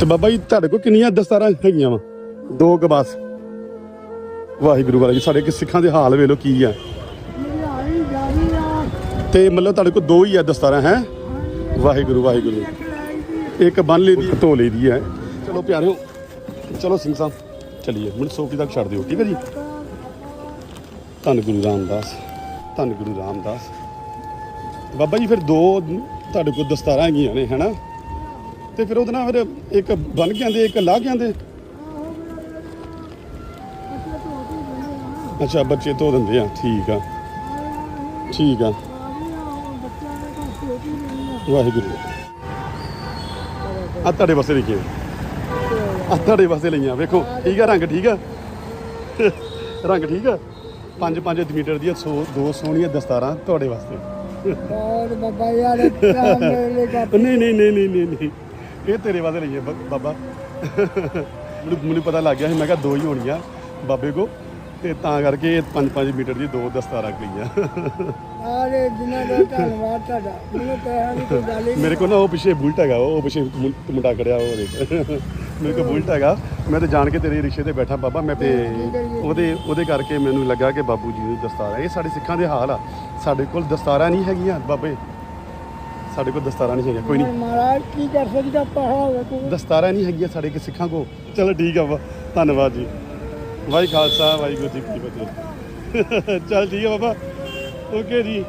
ਤੇ ਬਾਬਾ ਜੀ, ਤੁਹਾਡੇ ਕੋਲ ਕਿੰਨੀਆਂ ਦਸਤਾਰਾਂ ਹੈਗੀਆਂ ਵਾ? ਦੋ ਕੁ ਬਸ। ਵਾਹਿਗੁਰੂ ਜੀ ਸਾਡੇ ਕਿ ਸਿੱਖਾਂ ਦੇ ਹਾਲ ਵੇਲੋ ਕੀ ਆ। ਮਹਿੰਗਾਈ ਤੇ ਮਤਲਬ ਤੁਹਾਡੇ ਕੋਲ ਦੋ ਹੀ ਆ ਦਸਤਾਰਾਂ, ਹੈ? ਵਾਹਿਗੁਰੂ ਵਾਹਿਗੁਰੂ। ਇੱਕ ਇੱਕ ਬੰਨ ਲਈ ਦੀ ਧੋ ਲਈ ਦੀ ਹੈ ਚਲੋ ਪਿਆਰਿਓ, ਚਲੋ ਸਿੰਘ ਸਾਹਿਬ, ਚਲਿਏ। ਮੈਨੂੰ ਸੋਫੀ ਤੱਕ ਛੱਡ ਦਿਓ, ਠੀਕ ਹੈ ਜੀ? ਧੰਨ ਗੁਰੂ ਰਾਮਦਾਸ, ਧੰਨ ਗੁਰੂ ਰਾਮਦਾਸ। ਬਾਬਾ ਜੀ, ਫਿਰ ਦੋ ਤੁਹਾਡੇ ਕੋਲ ਦਸਤਾਰਾਂ ਹੈਗੀਆਂ ਨੇ, ਹੈਨਾ? ਤੇ ਫਿਰ ਉਹਦੇ ਨਾਲ ਫਿਰ ਇੱਕ ਬਨ ਕੇ ਆਂਦੇ ਇੱਕ ਲਾ ਕੇ ਆਂਦੇ ਅੱਛਾ ਬੱਚੇ ਧੋ ਦਿੰਦੇ ਆ ਠੀਕ ਆ। ਠੀਕ ਆ। ਵਾਹਿਗੁਰੂ। ਆ ਤੁਹਾਡੇ ਵਾਸਤੇ ਲਿਖੇ ਆ ਤੁਹਾਡੇ ਵਾਸਤੇ ਲਈਆਂ ਵੇਖੋ ਠੀਕ ਆ ਰੰਗ ਠੀਕ ਆ। ਰੰਗ ਠੀਕ ਆ। 5-5 ਮੀਟਰ ਦੀਆਂ ਸੌ ਦੋ ਸੋਹਣੀਆਂ ਦਸਤਾਰਾਂ ਤੁਹਾਡੇ ਵਾਸਤੇ। ਔਰ ਬਾਬਾ ਯਾਰ ਨਹੀਂ ਨਹੀਂ ਨਹੀਂ ਨਹੀਂ ਨਹੀਂ। ਇਹ ਤੇਰੇ ਵਾਸਤੇ ਲਈਆਂ ਬ- ਬਾਬਾ। ਮੈਨੂੰ ਮੈਨੂੰ ਪਤਾ ਲੱਗ ਗਿਆ ਸੀ ਮੈਂ ਕਿਹਾ ਦੋ ਹੀ ਹੋਣੀਆਂ ਬਾਬੇ ਕੋ। ਤੇ ਤਾਂ ਕਰਕੇ 5-5 ਮੀਟਰ ਦੀ ਦੋ ਦਸਤਾਰਾਂ ਗਈਆਂ ਸਾਰੇ ਦਿਨਾਂ ਦਾ ਧੰਨਵਾਦ ਤੁਹਾਡਾ। ਮੈਨੂੰ ਪੈਸਾ ਦੀ ਕੋਈ ਗੱਲ ਹੀ ਨਹੀਂ। ਮੇਰੇ ਕੋਲ ਨਾ ਉਹ ਪਿੱਛੇ ਬੁਲਟ ਹੈਗਾ ਉਹ ਪਿੱਛੇ ਮੁੰ- ਮੁੰਡਾ ਕੜਿਆ ਉਹ ਦੇਖ। ਮੇਰੇ ਕੋਲ ਬੁਲਟ ਹੈਗਾ। ਮੈਂ ਤੇ ਜਾਣ ਕੇ ਤੇਰੇ ਰਿਕਸ਼ੇ ਤੇ ਬੈਠਾ ਬਾਬਾ ਮੈਂ ਤੇ ਉਹਦੇ ਉਹਦੇ ਕਰਕੇ ਮੈਨੂੰ ਲੱਗਾ ਕਿ ਬਾਬੂ ਜੀ ਨੂੰ ਦਸਤਾਰਾਂ ਇਹ ਸਾਡੇ ਸਿੱਖਾਂ ਦੇ ਹਾਲ ਆ। ਸਾਡੇ ਕੋਲ ਦਸਤਾਰਾਂ ਨਹੀਂ ਹੈਗੀਆਂ ਬਾਬੇ। ਸਾਡੇ ਕੋਲ ਦਸਤਾਰਾਂ ਨਹੀਂ ਹੈਗੀਆਂ ਕੋਈ ਨਹੀਂ। ਮਹਾਰਾਜ ਕੀ ਕਰ ਸਕਦਾ ਪਹਾ ਹੋਵੇ ਕੋਈ ਦਸਤਾਰਾਂ ਨਹੀਂ ਹੈਗੀਆਂ ਸਾਡੇ ਕਿ ਸਿੱਖਾਂ ਕੋ ਚਲੋ ਠੀਕ ਆ ਵਾ ਧੰਨਵਾਦ ਜੀ। ਵਾਹਿ ਖਾਲਸਾ ਵਾਹਿਗੁਰੂ ਜੀ ਕੀ ਫਤਿਹ। ਚਲ ਠੀਕ ਆ ਬਾਬਾ। ਓਕੇ ਜੀ।